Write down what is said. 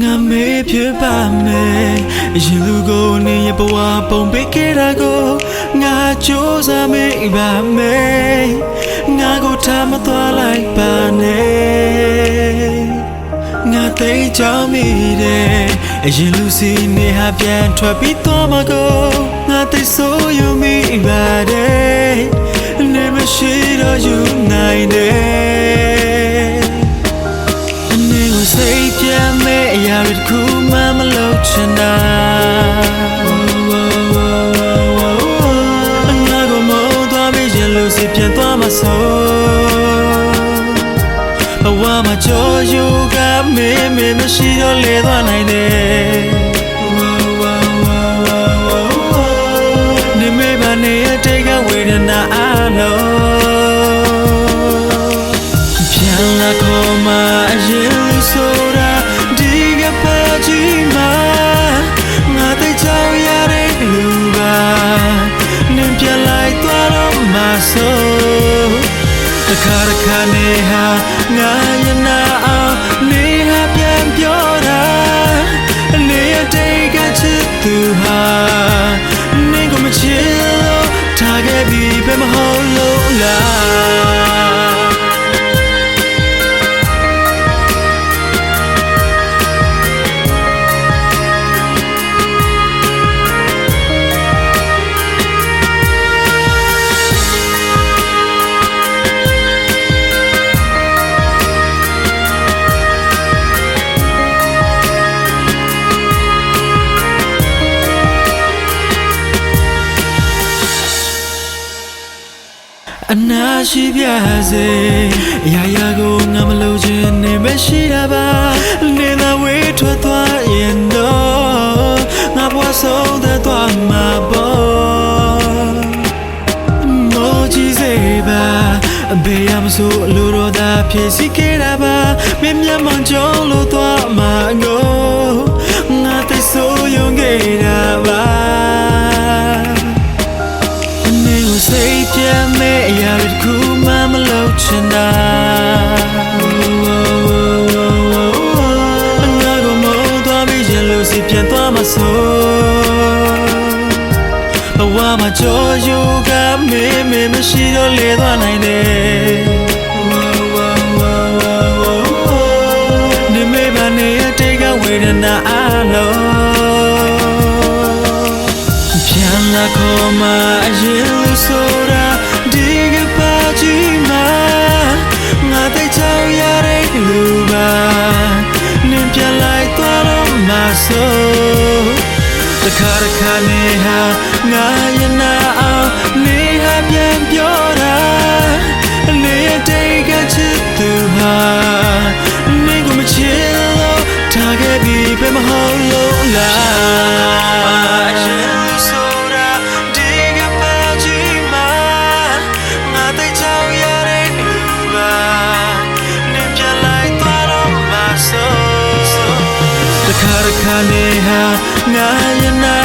ငါမေးဖြစ်ပါမယ်အရင်လူကိုနေရဘဝပုံပေးခဲ့တာကိုငါကြိုးစားမိပါမယ်ငါကိုထားမသွားလိုက်ပါနဲ့ငါ သိချောင်းမိတယ်အရင်လူစီနေဟာပြန်ထွက်ပြီးတော့မကိုငါသိဆိုးယူမိပါတယ်နေမရှိတော့ယူနိုင်တယ်အနေကိုစိတ်ပြတ်မဲ့အရာတွေတစ်ခုမှမလုပ်ချင်တာအငါကိုမဟုတ်သွားပြီရင်လို့စိတ်ပြန်သွားမှာဆိုဘဝမှာကြောယူက မင်းမင်းမရှိတော့လေသွားနိုင်တယ်နေမေပါနေရတဲ့ကဝေဒနာအလုံးပြန်လာခေါ်มาအရင်ဆိုတာဒီကပါကြီးမှာငါသိချောင်းရတဲ့လူပါနင်ပြန်လိုက်သွားတော့မှာဆိုတခါတခါနေဟာငါရနာအောင်နေ သူဟာနေကိုမချစ်လို့ထားခဲ့ပြီးပဲမဟုတ် အနာရှိပြစေရာရာကိုငါမလို့ခြင်းနေမရှိတာပါနေသာဝေးထွက်သွားရင်တော့ငါဘဝဆုံးသက်သွားမှာပေါ့မောကြီးစေပါအဘေးရမဆိုအလိုတော်သာဖြစ်စီခဲ့တာပါမင်းမျက်မှောင်ကြုံ စိတ်ပြတ်မဲ့အရာတွေတစ်ခုမှမလုပ်ချင်တာအငါကိုမဟုတ်သွားပြီးရင်လို့စိတ်ပြန်သွားမှာဆိုဘဝမှာကြောယူကမင်းမင်းမရှိတော့လေသွားနိုင်တယ်နေမေပါနေရတဲ့ကဝေဒနာအလုံးပြန်လာခေါ်มาအရင် လို့ တော့မှာ